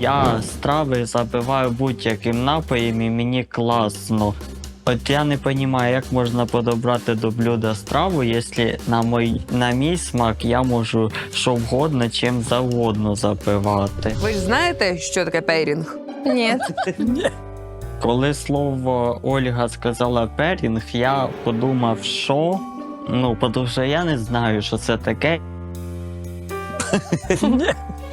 Я страви забиваю будь-яким напоєм і мені класно. От я не розумію, як можна подобрати до блюда страву, якщо на, мой, на мій смак я можу що вгодно, чим завгодно запивати. Ви ж знаєте, що таке пейрінг? Ні. Коли слово Ольга сказала перінг, я подумав, що. Ну, тому що я не знаю, що це таке.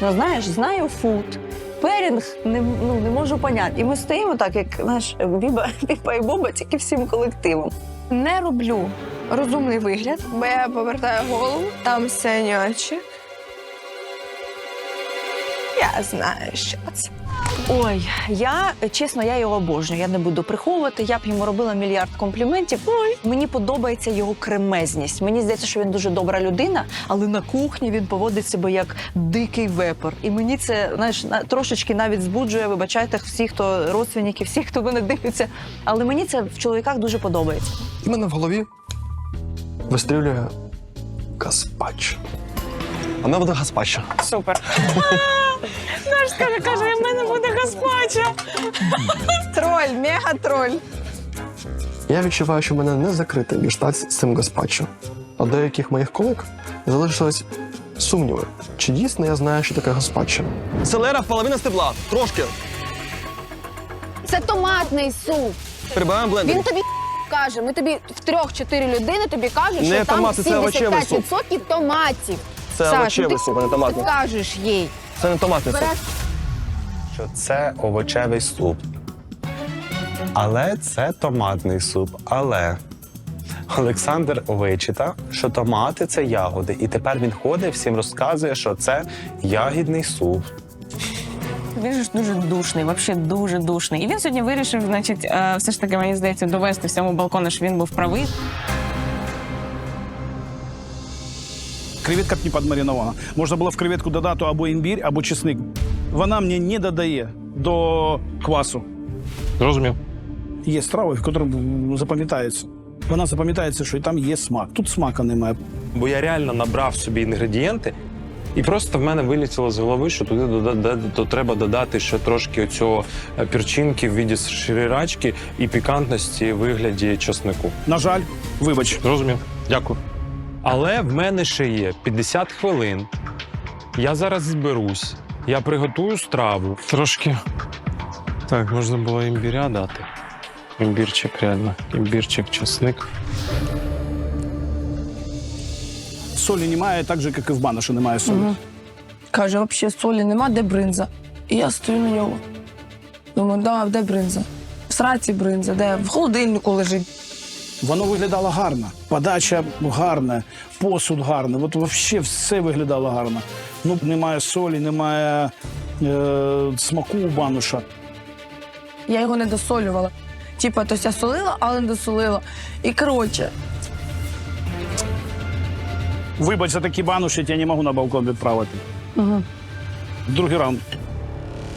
Ну знаєш, знаю фуд. Перінг не, ну, не можу поняти. І ми стоїмо так, як наш Біба, Біба і Боба, тільки всім колективом. Не роблю розумний вигляд, бо я повертаю голову, там сині. Я знаю, що це. Ой, я чесно, я його обожнюю. Я не буду приховувати. Я б йому робила мільярд компліментів. Ой, мені подобається його кремезність. Мені здається, що він дуже добра людина, але на кухні він поводить себе як дикий вепер. І мені це знаєш трошечки навіть збуджує. Вибачайте всі, хто родственники, всі, хто мене дивиться. Але мені це в чоловіках дуже подобається. У мене в голові вистрілює гаспачо. А в мене буде гаспачо. Супер. Наш каже, каже, в мене буде гаспачо. Троль, мега троль. Я відчуваю, що в мене не закритий гештальт з цим гаспачо. А деяких моїх колег залишились сумніви, чи дійсно я знаю, що таке гаспачо. Селера половина стебла, трошки. Це томатний суп. Прибираємо блендер. Він тобі каже, ми тобі в трьох-чотири людини тобі кажуть, Не що там томати, це овочевий 75% томатів. Це Саш, овочевий ну ти суп, а не томатний. кажеш їй. Це не томатний суп. Береш що це овочевий суп. Але це томатний суп. Але Олександр вичитав, що томати це ягоди. І тепер він ходить, всім розказує, що це ягідний суп. Він ж дуже душний, взагалі дуже душний. І він сьогодні вирішив, значить, е, все ж таки, мені здається, довести всьому балкону, що він був правий. Креветка б не подмаринована. Можна було в креветку додати або імбір, або чесник. Вона мені не додає до квасу. Зрозумів. Є страви, в якому запам'ятається. Вона запам'ятається, що і там є смак. Тут смака немає. Бо я реально набрав собі інгредієнти, і просто в мене вилетіло з голови, що туди дода- то треба додати ще трошки цього пірчинки в віді шрирачки і пікантності в вигляді чеснику. На жаль, вибач. Зрозумів. Дякую. Але в мене ще є 50 хвилин. Я зараз зберусь, я приготую страву. Трошки. Так, можна було імбіря дати. Імбірчик реально. Імбірчик, чесник. Солі немає, так же, як і в банаші немає солі. Каже, взагалі солі нема, де бринза. І я стою на нього. Думаю, да, де бринза? В сраці бринза, де в холодильнику лежить. Воно виглядало гарно. Подача гарна, посуд гарний. От взагалі все виглядало гарно. Ну, немає солі, немає е, смаку у бануша. Я його не досолювала. Типа, тобто я солила, але не досолила. І коротше, Вибач за такі бануші, я тебе не можу на балкон відправити. Угу. Другий раунд.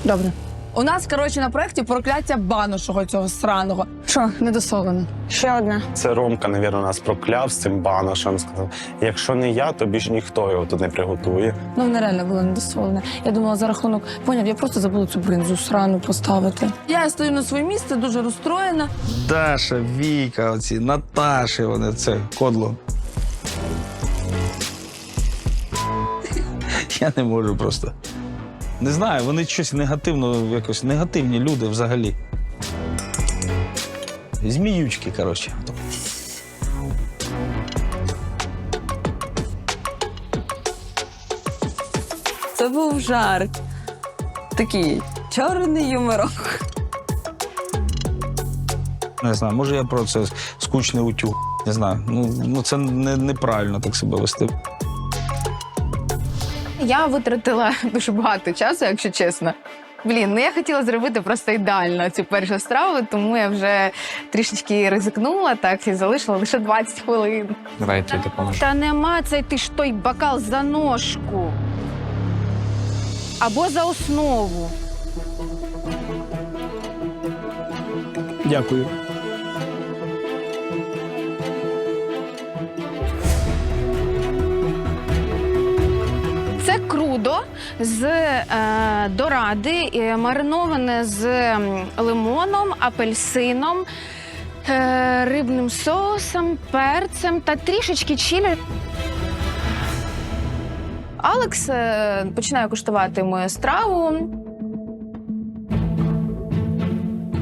добре. У нас, коротше, на проєкті прокляття банушого цього сраного. Що, недосолено? Ще одна. Це Ромка, навірно, нас прокляв з цим баношем. Сказав: якщо не я, то більш ніхто його тут не приготує. Ну, вона реально була недосолена. Я думала, за рахунок, поняв, я просто забула цю бринзу срану поставити. Я стою на своє місце, дуже розстроєна. Даша, Віка, оці, Наташі, вони це кодло. Я не можу просто. Не знаю, вони щось негативно, якось негативні люди взагалі. Зміючки, коротше. Це був жарт. Такий чорний юморок. Не знаю, може я про це скучний утюг. Не знаю. Ну, ну це не, неправильно так себе вести. Я витратила дуже багато часу, якщо чесно. Блін, ну я хотіла зробити просто ідеально цю першу страву, тому я вже трішечки ризикнула так і залишила лише 20 хвилин. Давай я допоможу. Та нема цей ти ж той бокал за ножку. Або за основу. Дякую. З е, доради, е, мариноване з лимоном, апельсином, е, рибним соусом, перцем та трішечки чилі. Алекс е, починає куштувати мою страву.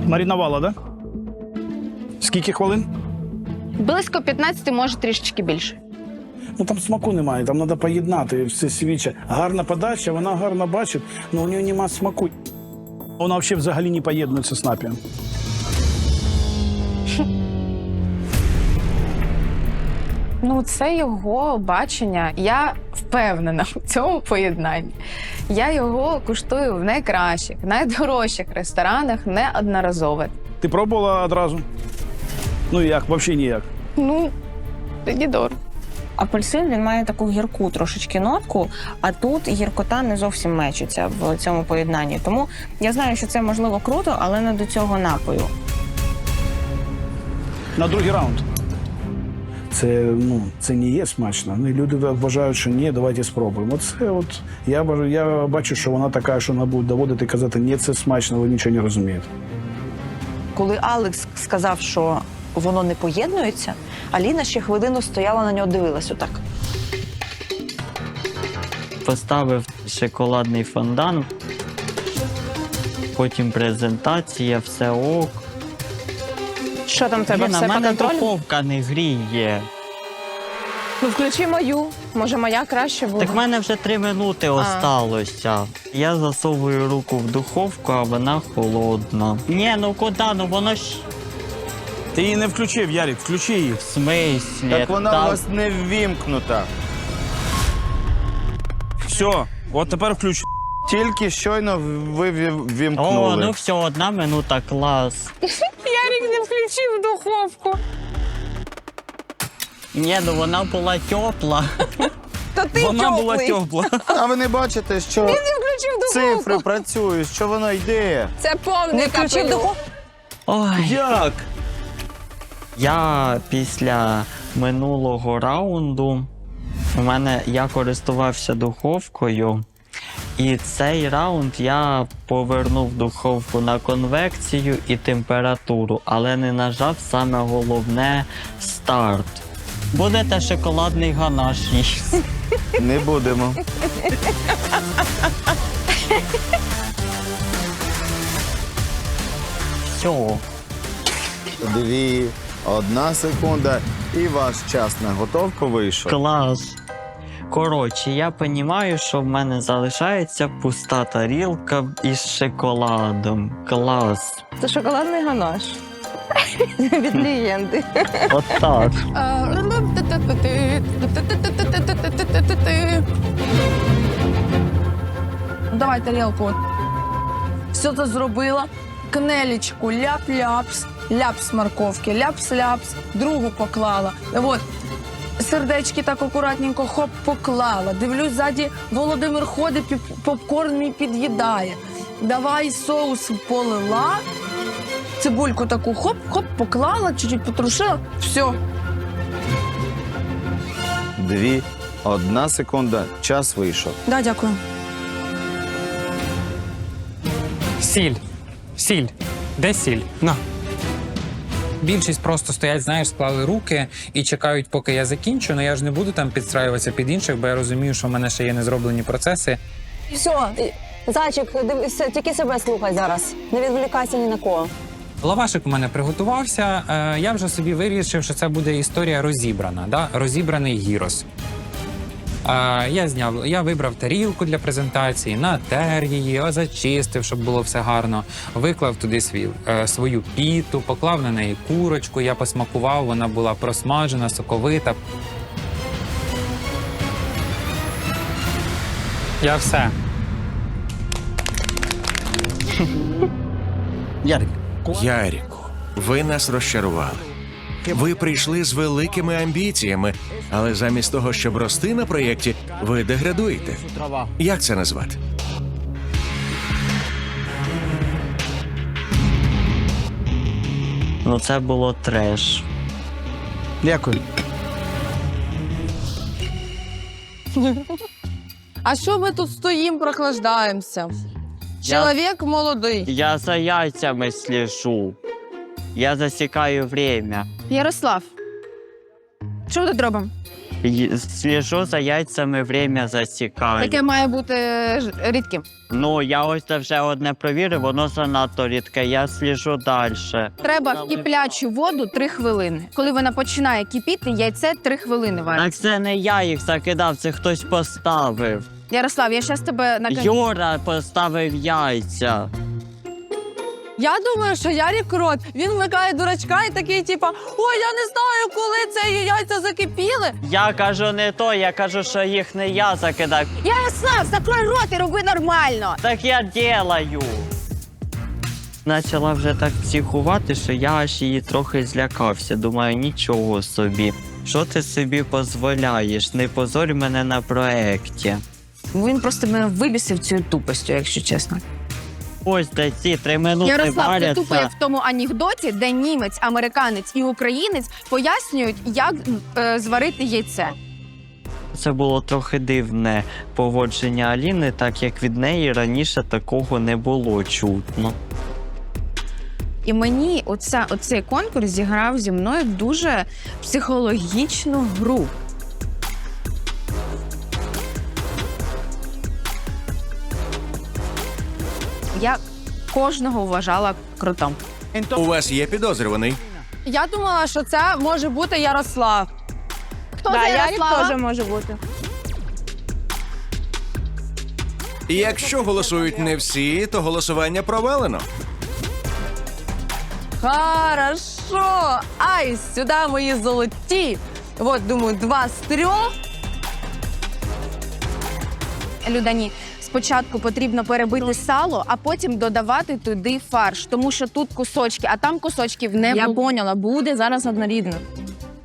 Марінувала, да? Скільки хвилин? Близько 15, може трішечки більше. Ну там смаку немає, там треба поєднати все свіче. Гарна подача, вона гарно бачить, але у неї немає смаку. Вона взагалі взагалі не поєднується з напієм. Ну, це його бачення. Я впевнена в цьому поєднанні. Я його куштую в найкращих, найдорожчих ресторанах неодноразово. Ти пробувала одразу? Ну як, взагалі ніяк. Ну, дор. Апельсин він має таку гірку трошечки нотку, а тут гіркота не зовсім мечиться в цьому поєднанні. Тому я знаю, що це можливо круто, але не до цього напою. На другий раунд. Це, ну, це не є смачно. Ну, і люди вважають, що ні, давайте спробуємо. Це от я, бажу- я бачу, що вона така, що вона буде доводити і казати, ні, це смачно, ви нічого не розумієте. Коли Алекс сказав, що воно не поєднується, Аліна ще хвилину стояла на нього, дивилась отак. Поставив шоколадний фондан, потім презентація, все ок. Що там в тебе? Блін, а Все в по мене контролю? духовка не гріє. Ну включи мою. Може, моя краще буде. Так в мене вже три минути осталося. Я засовую руку в духовку, а вона холодна. Ні, ну куди? Ну воно ж Ти її не включив, Ярік, включи її. в смислі. Так вона у вас не ввімкнута. Все, от тепер включ. Тільки щойно ви вів- О, ну все, одна минута, клас. Ярік не включив духовку. Ні, ну вона була тепла. То ти Вона була тепла. А ви не бачите, що Ти включив духовку. цифри працюють, що воно йде. Це повний Не включив капелюх. духовку? Ой. Як? Я після минулого раунду у мене я користувався духовкою, і цей раунд я повернув духовку на конвекцію і температуру, але не нажав саме головне старт. Будете шоколадний ганаш їсти. Не будемо. Все. Дві, одна секунда, і ваш час на готовку вийшов. Клас. Коротше, я розумію, що в мене залишається пуста тарілка із шоколадом. Клас. Це шоколадний ганаш. Від легенди. Отак. Давай тарілку. Все це зробила. Кнелічку, ляп-ляпс, ляпс морковки, ляпс-ляпс, другу поклала. От. Сердечки так акуратненько хоп поклала. Дивлюсь, ззаді Володимир ходить, попкорн мій під'їдає. Давай соус полила, цибульку таку хоп-хоп поклала, чуть-чуть потрушила. Все. Дві, одна секунда, час вийшов. Да, дякую. Сіль. Сіль. Де сіль? На. Більшість просто стоять, знаєш, склали руки і чекають, поки я закінчу. Ну я ж не буду там підстраюватися під інших, бо я розумію, що в мене ще є незроблені процеси. Все, зайчик, дивися, тільки себе слухай зараз. Не відволікайся ні на кого. Лавашик у мене приготувався. Е, я вже собі вирішив, що це буде історія розібрана, да? розібраний гірос. Е, я зняв, я вибрав тарілку для презентації, натер її, зачистив, щоб було все гарно. Виклав туди свій, е, свою піту, поклав на неї курочку. Я посмакував, вона була просмажена, соковита. Я все. Ярик. Ярику, ви нас розчарували. Ви прийшли з великими амбіціями, але замість того, щоб рости на проєкті, ви деградуєте. Як це назвати? Ну це було треш. Дякую. А що ми тут стоїмо, прохлаждаємося? Я- Чоловік молодий. Я за яйцями слежу. Я засікаю время. Ярослав, що ми тут робимо? Й- Слежу за яйцями, время засікаю. Таке має бути ж- рідким. Ну, я ось це вже одне провірив, воно занадто рідке, я слежу далі. Треба в киплячу воду 3 хвилини. Коли вона починає кипіти, яйце 3 хвилини варить. Так це не я їх закидав, це хтось поставив. Ярослав, я зараз тебе на Юра поставив яйця. Я думаю, що Ярік крот. Він вмикає дурачка і такий, типа, ой, я не знаю, коли це яйця закипіли. Я кажу не то, я кажу, що їх не я закидав. Ярослав, закрой рот і роби нормально. Так я делаю. Почала вже так психувати, що я аж її трохи злякався. Думаю, нічого собі. Що ти собі дозволяєш? Не позорь мене на проекті. Він просто мене вибісив цією тупостю, якщо чесно. Ось де ці три минути Ярослав, ти тупо як в тому анекдоті, де німець, американець і українець пояснюють, як е, зварити яйце. Це було трохи дивне поводження Аліни, так як від неї раніше такого не було чутно. І мені оця, оцей конкурс зіграв зі мною дуже психологічну гру. Я кожного вважала крутом. У вас є підозрюваний. Я думала, що це може бути Ярослав. Хто Да, Ярослава? теж може бути. Якщо голосують не всі, то голосування провалено. Хорошо. Ай, сюди мої золоті. От, думаю, два з трьох. Людані, спочатку потрібно перебити сало, а потім додавати туди фарш, тому що тут кусочки, а там кусочків не Я було. поняла, буде зараз однорідно.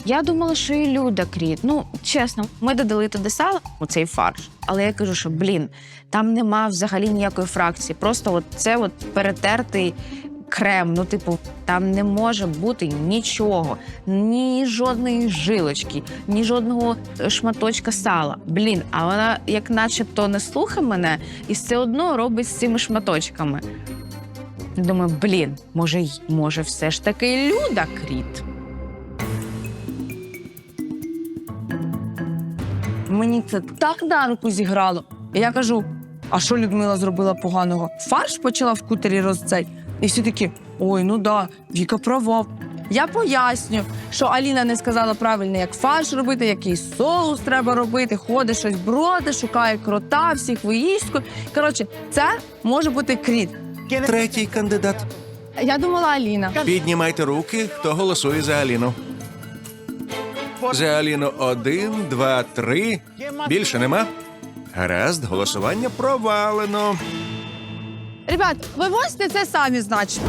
Я думала, що і Люда кріт. Ну, чесно, ми додали туди сало у цей фарш. Але я кажу, що блін, там нема взагалі ніякої фракції. Просто от це от перетертий крем. Ну, типу, там не може бути нічого, ні жодної жилочки, ні жодного е, шматочка сала. Блін, а вона, як начебто, не слухає мене і все одно робить з цими шматочками. Думаю, блін, може, й- може, все ж таки Люда кріт. Мені це так на руку зіграло. І я кажу: а що Людмила зробила поганого? Фарш почала в кутері розцей. І всі такі: ой, ну да, Віка права. Я поясню, що Аліна не сказала правильно, як фарш робити, який соус треба робити, ходить щось броди, шукає крота, всіх виїздку. Коротше, це може бути кріт. Третій кандидат. Я думала Аліна. Піднімайте руки, хто голосує за Аліну. За Аліну один, два, три. Більше нема. Гаразд, голосування провалено. Ребят, вивозьте це самі, значить.